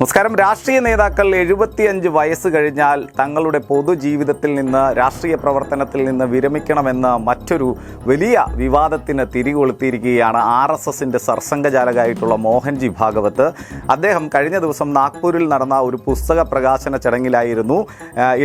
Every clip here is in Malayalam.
നമസ്കാരം. രാഷ്ട്രീയ നേതാക്കൾ എഴുപത്തിയഞ്ച് വയസ്സ് കഴിഞ്ഞാൽ തങ്ങളുടെ പൊതുജീവിതത്തിൽ നിന്ന് രാഷ്ട്രീയ പ്രവർത്തനത്തിൽ നിന്ന് വിരമിക്കണമെന്ന് മറ്റൊരു വലിയ വിവാദത്തിന് തിരികൊളുത്തിയിരിക്കുകയാണ് ആർ എസ് എസിന്റെ സർസംഘചാലകായിട്ടുള്ള മോഹൻജി ഭാഗവത്ത് അദ്ദേഹം കഴിഞ്ഞ ദിവസം നാഗ്പൂരിൽ നടന്ന ഒരു പുസ്തക പ്രകാശന ചടങ്ങിലായിരുന്നു.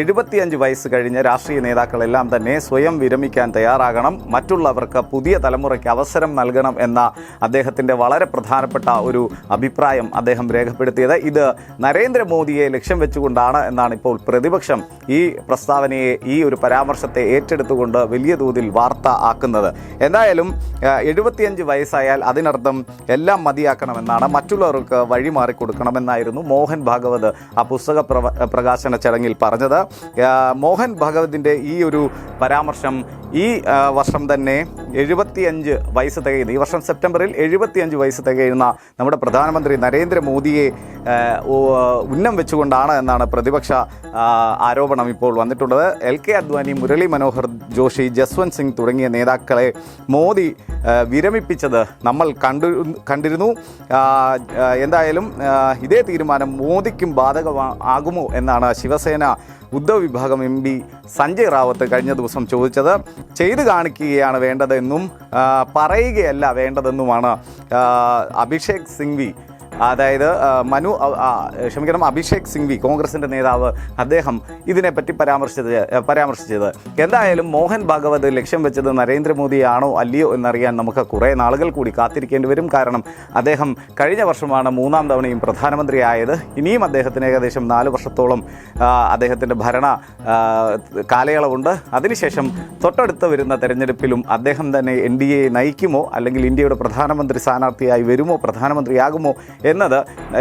എഴുപത്തിയഞ്ച് വയസ്സ് കഴിഞ്ഞ രാഷ്ട്രീയ നേതാക്കളെല്ലാം തന്നെ സ്വയം വിരമിക്കാൻ തയ്യാറാകണം. മറ്റുള്ളവർക്ക് പുതിയ തലമുറയ്ക്ക് അവസരം നൽകണം എന്ന അദ്ദേഹത്തിന്റെ വളരെ പ്രധാനപ്പെട്ട ഒരു അഭിപ്രായം അദ്ദേഹം രേഖപ്പെടുത്തിയത്. ഇത് നരേന്ദ്രമോദിയെ ലക്ഷ്യം വെച്ചുകൊണ്ടാണ് എന്നാണ് ഇപ്പോൾ പ്രതിപക്ഷം ഈ പ്രസ്താവനയെ ഈ ഒരു പരാമർശത്തെ ഏറ്റെടുത്തുകൊണ്ട് വലിയ തോതിൽ വാർത്ത ആക്കുന്നത്. എന്തായാലും എഴുപത്തിയഞ്ച് വയസ്സായാൽ അതിനർത്ഥം എല്ലാം മതിയാക്കണമെന്നാണ് മറ്റുള്ളവർക്ക് വഴിമാറി കൊടുക്കണമെന്നായിരുന്നു മോഹൻ ഭാഗവത് ആ പുസ്തക പ്രകാശന ചടങ്ങിൽ പറഞ്ഞത്. മോഹൻ ഭാഗവതിന്റെ ഈ ഒരു പരാമർശം ഈ വർഷം തന്നെ എഴുപത്തിയഞ്ച് വയസ്സ് തികയുന്ന. ഈ വർഷം സെപ്റ്റംബറിൽ എഴുപത്തിയഞ്ച് വയസ്സ് തികയുന്ന നമ്മുടെ പ്രധാനമന്ത്രി നരേന്ദ്രമോദിയെ ഉന്നം വെച്ചുകൊണ്ടാണ് എന്നാണ് പ്രതിപക്ഷ ആരോപണം ഇപ്പോൾ വന്നിട്ടുള്ളത്. എൽ കെ അദ്വാനി മുരളി മനോഹർ ജോഷി ജസ്വന്ത് സിംഗ് തുടങ്ങിയ നേതാക്കളെ മോദി വിരമിപ്പിച്ചത് നമ്മൾ കണ്ടു കണ്ടിരുന്നു. എന്തായാലും ഇതേ തീരുമാനം മോദിക്കും ബാധകമാ ആകുമോ എന്നാണ് ശിവസേന ഉദ്ധവ് വിഭാഗം എം പി സഞ്ജയ് റാവത്ത് കഴിഞ്ഞ ദിവസം ചോദിച്ചത്. ചെയ്തു കാണിക്കുകയാണ് വേണ്ടതെന്നും പറയുകയല്ല വേണ്ടതെന്നുമാണ് അഭിഷേക് സിംഗ്വി അതായത് മനു ക്ഷമിക്കണം അഭിഷേക് സിംഗ്വി കോൺഗ്രസിന്റെ നേതാവ് അദ്ദേഹം ഇതിനെപ്പറ്റി പരാമർശിച്ചത് പരാമർശിച്ചത്. എന്തായാലും മോഹൻ ഭാഗവത് ലക്ഷ്യം വെച്ചത് നരേന്ദ്രമോദിയാണോ അല്ലയോ എന്നറിയാൻ നമുക്ക് കുറേ നാളുകൾ കൂടി കാത്തിരിക്കേണ്ടി വരും. കാരണം അദ്ദേഹം കഴിഞ്ഞ വർഷമാണ് മൂന്നാം തവണയും പ്രധാനമന്ത്രിയായത്. ഇനിയും അദ്ദേഹത്തിന് ഏകദേശം നാല് വർഷത്തോളം അദ്ദേഹത്തിന്റെ ഭരണ കാലയളവുണ്ട്. അതിനുശേഷം തൊട്ടടുത്ത് വരുന്ന തെരഞ്ഞെടുപ്പിലും അദ്ദേഹം തന്നെ എൻ ഡി എ നയിക്കുമോ? അല്ലെങ്കിൽ ഇന്ത്യയുടെ പ്രധാനമന്ത്രി സ്ഥാനാർത്ഥിയായി വരുമോ? പ്രധാനമന്ത്രിയാകുമോ? എന്നത്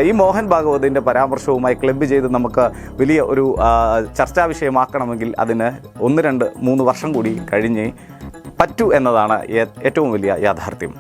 ഈ മോഹൻ ഭാഗവതിന്റെ പരാമർശവുമായി ക്ലബ്ബ് ചെയ്ത് നമുക്ക് വലിയ ഒരു ചർച്ചാ വിഷയമാക്കണമെങ്കിൽ അതിന് ഒന്ന് രണ്ട് മൂന്ന് വർഷം കൂടി കഴിഞ്ഞ് പറ്റൂ എന്നതാണ് ഏറ്റവും വലിയ യാഥാർത്ഥ്യം.